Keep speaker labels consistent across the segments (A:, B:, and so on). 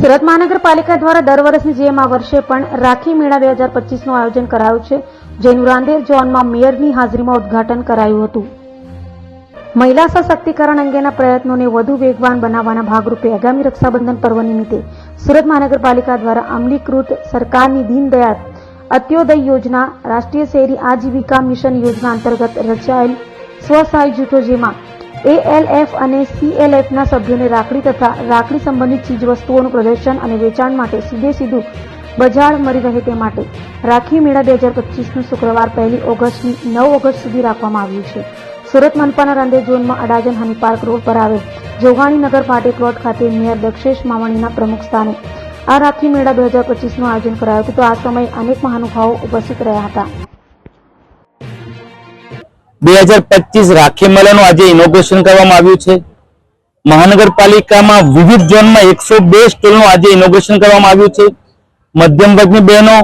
A: સુરત મહાનગરપાલિકા દ્વારા દર વર્ષની જેમ આ વર્ષે પણ રાખી મેળા બે હજાર પચીસનું આયોજન કરાયું છે, જેનું રાંદેર ઝોનમાં મેયરની હાજરીમાં ઉદ્ઘાટન કરાયું હતું. મહિલા સશક્તિકરણ અંગેના પ્રયત્નોને વધુ વેગવાન બનાવવાના ભાગરૂપે આગામી રક્ષાબંધન પર્વ નિમિત્તે સુરત મહાનગરપાલિકા દ્વારા અમલીકૃત સરકારની દીનદયાળ અત્યોદય યોજના, રાષ્ટ્રીય શહેરી આજીવિકા મિશન યોજના અંતર્ગત રચાયેલ સ્વસહાય જૂથો જેમાં એએલએફ અને સીએલએફના સભ્યોને રાખડી તથા રાખડી સંબંધિત ચીજવસ્તુઓનું પ્રદર્શન અને વેચાણ માટે સીધે સીધું બજાર મળી રહે તે માટે રાખી મેળા બે હજાર પચીસનું શુક્રવાર પહેલી ઓગસ્ટની નવ ઓગસ્ટ સુધી રાખવામાં આવ્યું છે. સુરત મનપાના રાંદેર ઝોનમાં અડાજન હની પાર્ક રોડ પર આવેલ જોગાણી નગર પાટે પ્લોટ ખાતે મેયર દક્ષેશ માવાણીના પ્રમુખ સ્થાને આ રાખી મેળા બે હજાર પચીસનું આયોજન કરાયું હતું. તો આ સમયે અનેક મહાનુભાવો ઉપસ્થિત રહ્યા હતા.
B: બે હજાર પચીસ રાખી મેળાનું આજે ઇનોગ્રેશન કરવામાં આવ્યું છે. મહાનગરપાલિકામાં વિવિધ ઝોનમાં એકસો બે સ્ટોલનું આજે ઇનોગ્રેશન કરવામાં આવ્યું છે. મધ્યમ વર્ગની બહેનો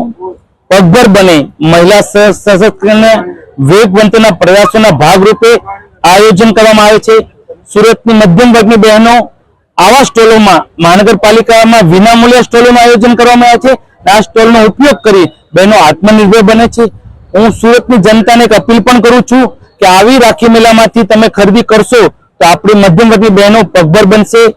B: પગભર બને. મહિલા સશસ્ત્રને વેગવંતના પ્રયાસોના ભાગરૂપે આયોજન કરવામાં આવે છે. સુરતની મધ્યમ વર્ગની બહેનો આવા સ્ટોલોમાં, મહાનગરપાલિકામાં વિનામૂલ્ય સ્ટોલોનું આયોજન કરવામાં આવે છે. આ સ્ટોલનો ઉપયોગ કરી બહેનો આત્મનિર્ભર બને છે. હું સુરતની જનતાને એક અપીલ પણ કરું છું આવી રાખી મેળામાંથી તમે ખરીદી કરશો તો આપણી મધ્યમ બહેનો પગભર બનશે.